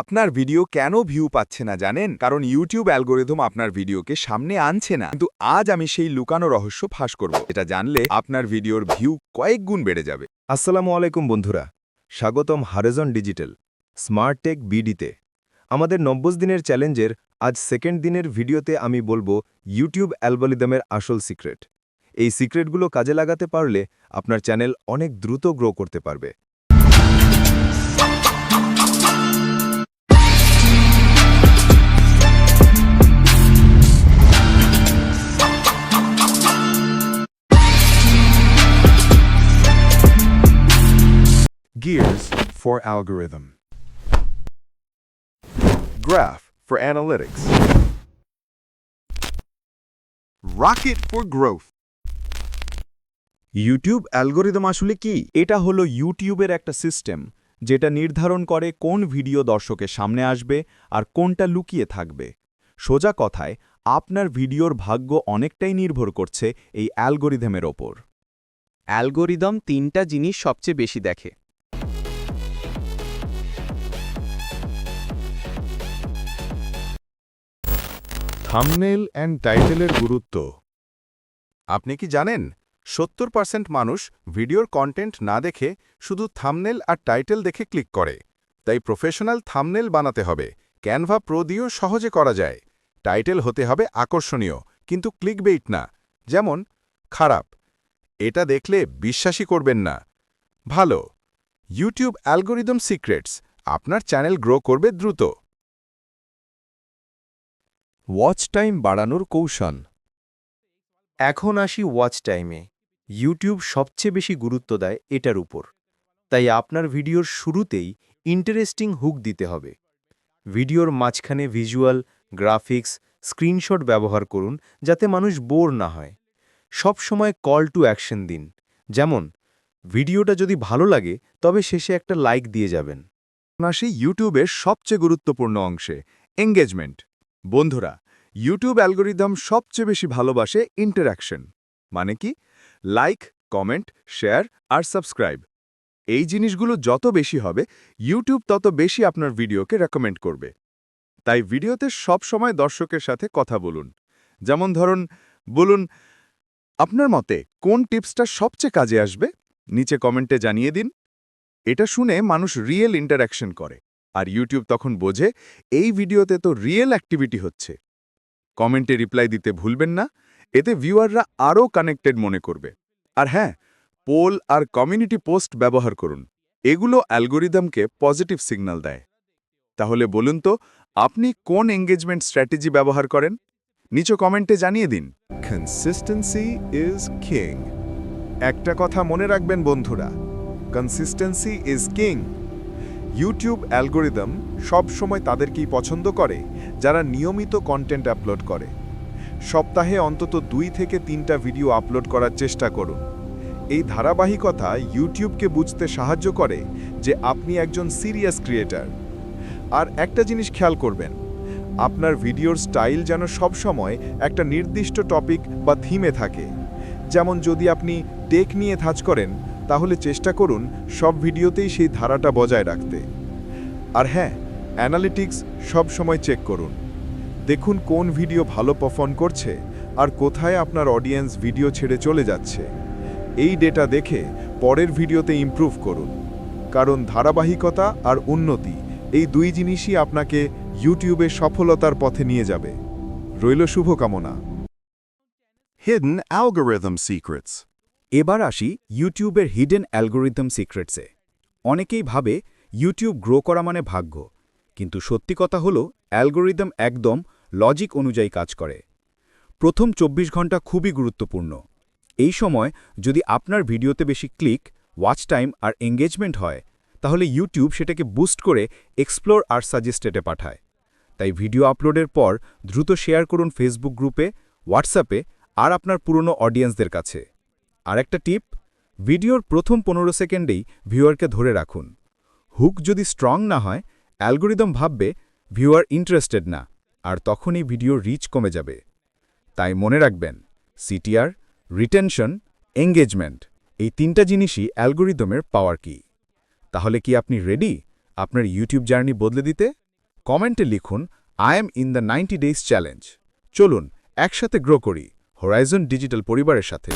আপনার ভিডিও কেন ভিউ পাচ্ছে না জানেন? কারণ ইউটিউব অ্যালগোরিদম আপনার ভিডিওকে সামনে আনছে না। কিন্তু আজ আমি সেই লুকানো রহস্য ফাঁস করব। এটা জানলে আপনার ভিডিওর ভিউ কয়েক গুণ বেড়ে যাবে। আসসালামু আলাইকুম বন্ধুরা। স্বাগতম হারেজন ডিজিটাল স্মার্ট টেক বিডিতে আমাদের নব্বই দিনের চ্যালেঞ্জের আজ সেকেন্ড দিনের ভিডিওতে আমি বলব ইউটিউব অ্যালগোরিদমের আসল সিক্রেট। এই সিক্রেটগুলো কাজে লাগাতে পারলে আপনার চ্যানেল অনেক দ্রুত গ্রো করতে পারবে। Gears for algorithm. Graph for analytics. Rocket for growth. YouTube algorithm আসলে কি এটা হলো ইউটিউবের একটা সিস্টেম যেটা নির্ধারণ করে কোন ভিডিও দর্শকের সামনে আসবে আর কোনটা লুকিয়ে থাকবে সোজা কথায়, আপনার ভিডিওর ভাগ্য অনেকটাই নির্ভর করছে এই অ্যালগোরিদমের ওপর অ্যালগোরিদম তিনটা জিনিস সবচেয়ে বেশি দেখে থামনেল অ্যান্ড টাইটেলের গুরুত্ব। আপনি কি জানেন, সত্তর পার্সেন্ট মানুষ ভিডিওর কন্টেন্ট না দেখে শুধু থামনেল আর টাইটেল দেখে ক্লিক করে। তাই প্রফেশনাল থামনেল বানাতে হবে। ক্যানভা প্রো দিয়েও সহজে করা যায়। টাইটেল হতে হবে আকর্ষণীয়, কিন্তু ক্লিক বেইট না। যেমন, খারাপ। এটা দেখলে বিশ্বাসই করবেন না। ভালো। ইউটিউব অ্যালগোরিদম সিক্রেটস আপনার চ্যানেল গ্রো করবে দ্রুত। ওয়াচ টাইম বাড়ানোর কৌশল। এখন আসি ওয়াচ টাইমে ইউটিউব সবচেয়ে বেশি গুরুত্ব দেয় এটার উপর। তাই আপনার ভিডিওর শুরুতেই ইন্টারেস্টিং হুক দিতে হবে। ভিডিওর মাঝখানে ভিজুয়াল গ্রাফিক্স স্ক্রিনশট ব্যবহার করুন যাতে মানুষ বোর না হয়। সব সময় কল টু অ্যাকশন দিন। যেমন, ভিডিওটা যদি ভালো লাগে, তবে শেষে একটা লাইক দিয়ে যাবেন। আসি ইউটিউবের সবচেয়ে গুরুত্বপূর্ণ অংশে এঙ্গেজমেন্ট বন্ধুরা ইউটিউব অ্যালগোরিদম সবচেয়ে বেশি ভালোবাসে ইন্টারাকশন মানে কি? লাইক কমেন্ট শেয়ার আর সাবস্ক্রাইব এই জিনিসগুলো যত বেশি হবে ইউটিউব তত বেশি আপনার ভিডিওকে রেকমেন্ড করবে। তাই ভিডিওতে সব সময় দর্শকের সাথে কথা বলুন। যেমন ধরুন, বলুন, আপনার মতে কোন টিপসটা সবচেয়ে কাজে আসবে? নিচে কমেন্টে জানিয়ে দিন। এটা শুনে মানুষ রিয়েল ইন্টারাকশন করে। আর ইউটিউব তখন বোঝে, এই ভিডিওতে তো রিয়েল অ্যাক্টিভিটি হচ্ছে। কমেন্টে রিপ্লাই দিতে ভুলবেন না, এতে ভিউয়াররা আরও কানেক্টেড মনে করবে। আর হ্যাঁ পোল আর কমিউনিটি পোস্ট ব্যবহার করুন। এগুলো অ্যালগোরিদমকে পজিটিভ সিগন্যাল দেয়। তাহলে বলুন তো, আপনি কোন এঙ্গেজমেন্ট স্ট্র্যাটেজি ব্যবহার করেন? নিচে কমেন্টে জানিয়ে দিন। কনসিস্টেন্সি ইজ কিং একটা কথা মনে রাখবেন বন্ধুরা consistency is king YouTube algorithm সবসময় তাদেরকেই পছন্দ করে, যারা নিয়মিত কন্টেন্ট আপলোড করে। সপ্তাহে অন্তত দুই থেকে তিনটা ভিডিও আপলোড করার চেষ্টা করুন। এই ধারাবাহিকতা ইউটিউবকে বুঝতে সাহায্য করে যে আপনি একজন সিরিয়াস ক্রিয়েটার আর একটা জিনিস খেয়াল করবেন, আপনার ভিডিওর স্টাইল যেন সবসময় একটা নির্দিষ্ট টপিক বা থিমে থাকে। যেমন যদি আপনি টেক নিয়ে থাজ করেন তাহলে চেষ্টা করুন সব ভিডিওতেই সেই ধারাটা বজায় রাখতে। আর হ্যাঁ অ্যানালিটিক্স সব সময় চেক করুন। দেখুন কোন ভিডিও ভালো পারফর্ম করছে আর কোথায় আপনার অডিয়েন্স ভিডিও ছেড়ে চলে যাচ্ছে। এই ডেটা দেখে পরের ভিডিওতে ইমপ্রুভ করুন। কারণ ধারাবাহিকতা আর উন্নতি এই দুই জিনিসই আপনাকে ইউটিউবে সফলতার পথে নিয়ে যাবে। রইল শুভকামনা। Hidden Algorithm Secrets. এবার আসি ইউটিউবের হিডেন অ্যালগোরিদম সিক্রেটসে অনেকেই ভাবে ইউটিউব গ্রো করা মানে ভাগ্য, কিন্তু সত্যি কথা হলো অ্যালগোরিদম একদম লজিক অনুযায়ী কাজ করে। প্রথম ২৪ ঘণ্টা খুবই গুরুত্বপূর্ণ। এই সময় যদি আপনার ভিডিওতে বেশি ক্লিক ওয়াচ টাইম আর এঙ্গেজমেন্ট হয়, তাহলে ইউটিউব সেটাকে বুস্ট করে এক্সপ্লোর আর সাজেস্টেডে পাঠায়। তাই ভিডিও আপলোডের পর দ্রুত শেয়ার করুন ফেসবুক গ্রুপে হোয়াটসঅ্যাপে আর আপনার পুরনো অডিয়েন্সদের কাছে। আর একটা টিপ, ভিডিওর প্রথম পনেরো সেকেন্ডেই ভিউয়ারকে ধরে রাখুন। হুক যদি স্ট্রং না হয়, অ্যালগোরিদম ভাববে ভিউয়ার ইন্টারেস্টেড না, আর তখনই ভিডিওর রিচ কমে যাবে। তাই মনে রাখবেন, সিটিআর, রিটেনশন, এঙ্গেজমেন্ট, এই তিনটা জিনিসই অ্যালগোরিদমের পাওয়ার কি। তাহলে কি আপনি রেডি আপনার ইউটিউব জার্নি বদলে দিতে? কমেন্টে লিখুন, I am in the ninety days challenge. চলুন, একসাথে গ্রো করি হোরাইজন ডিজিটাল পরিবারের সাথে।